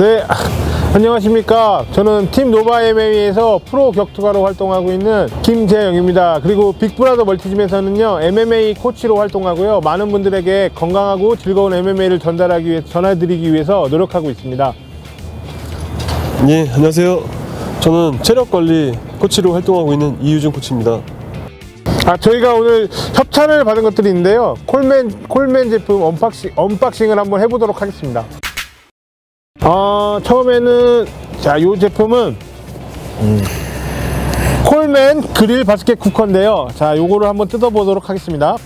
네, 안녕하십니까. 저는 팀 노바 MMA에서 프로 격투가로 활동하고 있는 김재영입니다. 그리고 빅브라더 멀티짐에서는요, MMA 코치로 활동하고요. 많은 분들에게 건강하고 즐거운 MMA를 전달하기 위해, 전해드리기 위해서 노력하고 있습니다. 예, 안녕하세요. 저는 체력 관리 코치로 활동하고 있는 이유준 코치입니다. 아, 저희가 오늘 협찬을 받은 것들이 있는데요. 콜맨, 콜맨 제품 언박싱, 언박싱을 한번 해보도록 하겠습니다. 어, 처음에는, 자, 이 제품은, 음, 콜맨 그릴 바스켓 쿠커인데요. 자, 요거를 한번 뜯어보도록 하겠습니다.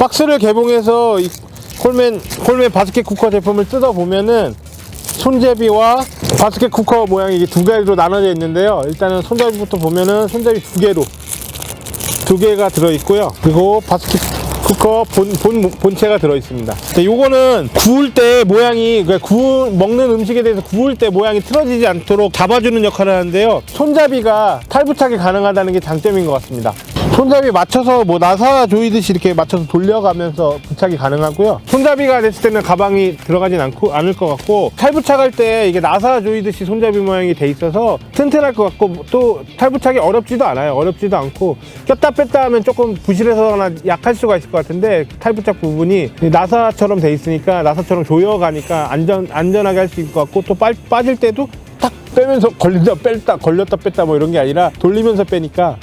박스를 개봉해서 이 콜맨, 콜맨 바스켓 쿠커 제품을 뜯어 보면은 손잡이와 바스켓 쿠커 모양이 두 가지로 나눠져 있는데요. 일단은 손잡이부터 보면은 손잡이 두 개로 두 개가 들어 있고요. 그리고 바스켓 쿠커 본, 본, 본체가 들어 있습니다. 근데 요거는 구울 때 모양이, 그러니까 구우, 먹는 음식에 대해서 구울 때 모양이 틀어지지 않도록 잡아주는 역할을 하는데요. 손잡이가 탈부착이 가능하다는 게 장점인 것 같습니다. 손잡이 맞춰서 뭐 나사 조이듯이 이렇게 맞춰서 돌려가면서 부착이 가능하고요. 손잡이가 됐을 때는 가방이 들어가진 않고 않을 것 같고 탈부착할 때 이게 나사 조이듯이 손잡이 모양이 돼 있어서 튼튼할 것 같고 또 탈부착이 어렵지도 않아요. 어렵지도 않고 꼈다 뺐다 하면 조금 부실해서나 약할 수가 있을 것 같은데 탈부착 부분이 나사처럼 돼 있으니까 나사처럼 조여가니까 안전 안전하게 할 수 있을 것 같고 또 빠, 빠질 때도 딱 빼면서 걸렸다 뺐다 걸렸다 뺐다 뭐 이런 게 아니라 돌리면서 빼니까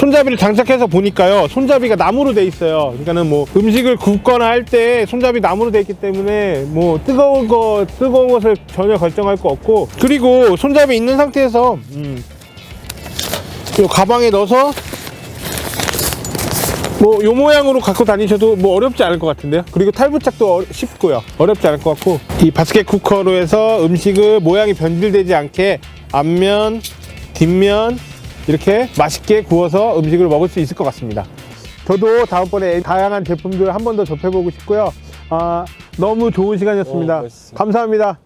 손잡이를 장착해서 보니까요 손잡이가 나무로 돼 있어요. 그러니까는 뭐 음식을 굽거나 할 때 손잡이 나무로 돼 있기 때문에 뭐 뜨거운 거 뜨거운 것을 전혀 걱정할 거 없고 그리고 손잡이 있는 상태에서 음, 요 가방에 넣어서 뭐 요 모양으로 갖고 다니셔도 뭐 어렵지 않을 것 같은데요. 그리고 탈부착도 어- 쉽고요. 어렵지 않을 것 같고 이 바스켓 쿠커로 해서 음식을 모양이 변질되지 않게 앞면 뒷면 이렇게 맛있게 구워서 음식을 먹을 수 있을 것 같습니다. 저도 다음번에 다양한 제품들 한 번 더 접해보고 싶고요. 아, 너무 좋은 시간이었습니다. 어, 멋있습니다. 감사합니다